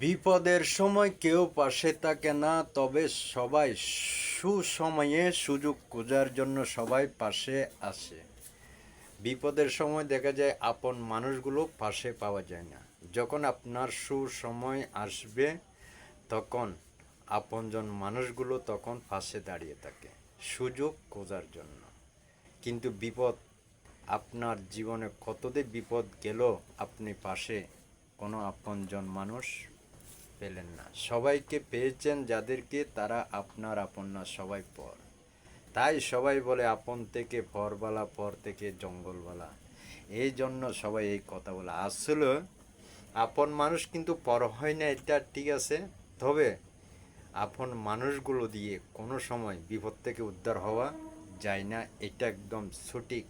বিপদের সময় কেউ পাশে থাকে না, তবে সবাই সুসময়ে সুযোগ খোঁজার জন্য সবাই পাশে আসে। বিপদের সময় দেখা যায় আপন মানুষগুলো পাশে পাওয়া যায় না। যখন আপনার সুসময় আসবে, তখন আপনজন মানুষগুলো তখন পাশে দাঁড়িয়ে থাকে, সুযোগ খোঁজার জন্য। কিন্তু বিপদ, আপনার জীবনে কতদিন বিপদ গেল, আপনি পাশে কোনো আপনজন মানুষ পেলেন না। সবাইকে পেয়েছেন যাদেরকে তারা আপনার আপন না, সবাই পর। তাই সবাই বলে আপন থেকে পরবালা পর থেকে জঙ্গলবালা। এই জন্য সবাই এই কথা বলে। আসলে আপন মানুষ কিন্তু পর হয় না, এটা ঠিক আছে। তবে আপন মানুষগুলো দিয়ে কোনো সময় বিপদ থেকে উদ্ধার হওয়া যায় না, এটা একদম সঠিক।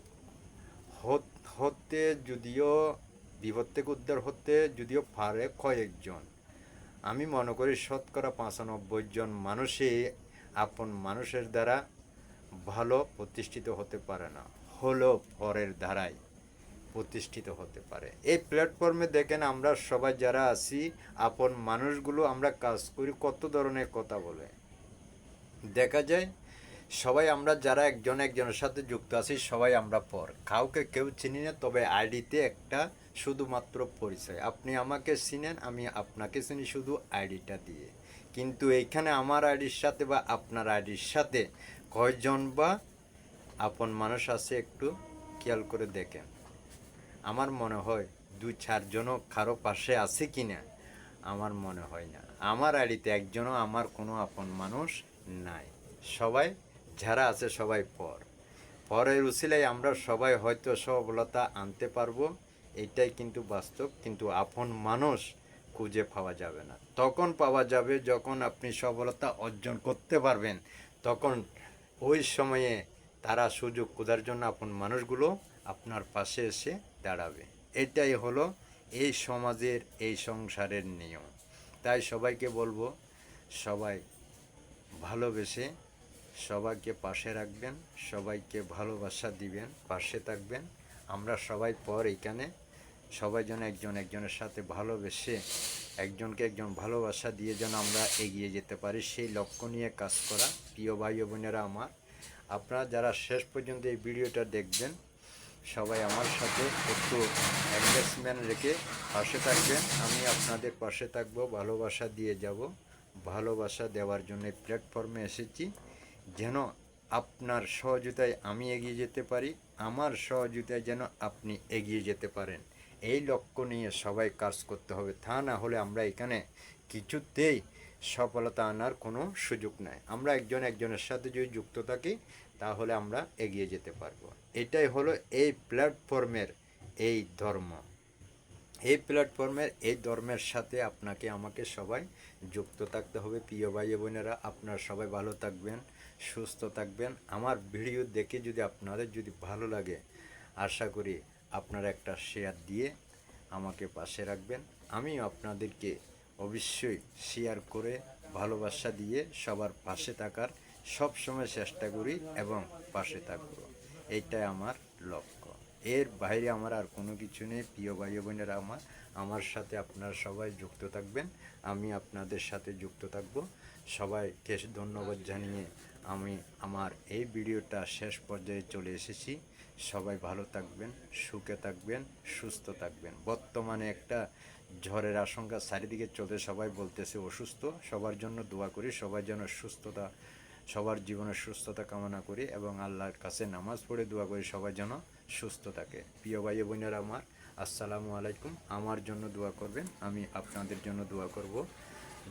হত- হতে যদিও বিপদ থেকে উদ্ধার হতে যদিও পারে কয়েকজন। আমি মনে করি শতকরা পঁচানব্বই জন মানুষই আপন মানুষের দ্বারা ভালো প্রতিষ্ঠিত হতে পারে না হলো পরের দ্বারাই প্রতিষ্ঠিত হতে পারে। এই প্ল্যাটফর্মে দেখেন আমরা সবাই যারা আছি, আপন মানুষগুলো আমরা কাজ করি কত ধরনের কথা বলে। দেখা যায়, সবাই আমরা যারা একজন একজনের সাথে যুক্ত আছি, সবাই আমরা পর। কাউকে কেউ চিনি না, তবে আইডিতে একটা শুধুমাত্র পরিচয়। আপনি আমাকে চিনেন, আমি আপনাকে চিনি শুধু আইডিটা দিয়ে। কিন্তু এইখানে আমার আইডির সাথে বা আপনার আইডির সাথে কয়জন বা আপন মানুষ আছে একটু খেয়াল করে দেখেন। আমার মনে হয় দু চারজনও কারও পাশে আছে কি না আমার মনে হয় না। আমার আড়িতে একজনও আমার কোনো আপন মানুষ নাই। সবাই যারা আছে সবাই পর। পরের উসিলায় আমরা সবাই হয়তো সফলতা আনতে পারব। এটাই কিন্তু বাস্তব, কিন্তু আপন মানুষ খুঁজে পাওয়া যাবে না। তখন পাওয়া যাবে যখন আপনি সফলতা অর্জন করতে পারবেন। তখন ওই সময়ে তারা সুযোগ খোঁজার জন্য আপন মানুষগুলো আপনার পাশে এসে দাঁড়াবে। এটাই হলো এই সমাজের, এই সংসারের নিয়ম। তাই সবাইকে বলব, সবাই ভালোবেসে সবাইকে পাশে রাখবেন, সবাইকে ভালোবাসা দিবেন, পাশে থাকবেন। আমরা সবাই পর এখানে সবাই যেন একজন একজনের সাথে ভালোবেসে একজনকে একজন ভালোবাসা দিয়ে যেন আমরা এগিয়ে যেতে পারি, সেই লক্ষ্য নিয়ে কাজ করা। প্রিয় ভাই বোনেরা আমার, আপনারা যারা শেষ পর্যন্ত এই ভিডিওটা দেখবেন, সবাই আমার সাথে একটু অ্যাডজাস্টমেন্ট রেখে পাশে থাকবেন। আমি আপনাদের পাশে থাকব, ভালোবাসা দিয়ে যাব, ভালোবাসা দেওয়ার জন্য প্ল্যাটফর্মে এসেছি, যেন আপনার সহযোগিতায় আমি এগিয়ে যেতে পারি, আমার সহযোগিতায় যেন আপনি এগিয়ে যেতে পারেন। এই লক্ষ্য নিয়ে সবাই কাজ করতে হবে। তা না হলে আমরা এখানে কিছুতেই সফলতা আনার কোনো সুযোগ নাই। আমরা একজন একজনের সাথে যদি যুক্ত থাকি, তাহলে আমরা এগিয়ে যেতে পারব। এটাই হলো এই প্ল্যাটফর্মের এই ধর্ম। এই প্ল্যাটফর্মের এই ধর্মের সাথে আপনাকে, আমাকে সবাই যুক্ত থাকতে হবে। প্রিয় ভাই বোনেরা, আপনারা সবাই ভালো থাকবেন, সুস্থ থাকবেন। আমার ভিডিও দেখে যদি আপনাদের যদি ভালো লাগে, আশা করি আপনারা একটা শেয়ার দিয়ে আমাকে পাশে রাখবেন। আমি আপনাদেরকে অবশ্যই শেয়ার করে ভালোবাসা দিয়ে সবার পাশে থাকার সব সময় চেষ্টা করি এবং পাশে থাকব। এইটাই আমার লক্ষ্য। এর বাইরে আমার আর কোনো কিছু নেই। প্রিয় ভাই বোনেরা আমার আমার সাথে আপনারা সবাই যুক্ত থাকবেন। আমি আপনাদের সাথে যুক্ত থাকব। সবাইকে ধন্যবাদ জানিয়ে আমি আমার এই ভিডিওটা শেষ পর্যায়ে চলে এসেছি। সবাই ভালো থাকবেন, সুখে থাকবেন, সুস্থ থাকবেন। বর্তমানে একটা ঝড়ের আশঙ্কা চারিদিকে চলতে সবাই বলতেছে অসুস্থ। সবার জন্য দোয়া করি সবার যেন সুস্থতা, সবার জীবনের সুস্থতা কামনা করি এবং আল্লাহর কাছে নামাজ পড়ে দোয়া করি, সবাই যেন সুস্থ থাকে। প্রিয় ভাই বোনেরা আমার, আসসালামু আলাইকুম। আমার জন্য দোয়া করবেন, আমি আপনাদের জন্য দোয়া করব।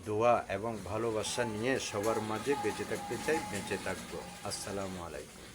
দোয়া এবং ভালোবাসা নিয়ে সবার মাঝে বেঁচে থাকতে চাই বেঁচে থাকব। আসসালামু আলাইকুম।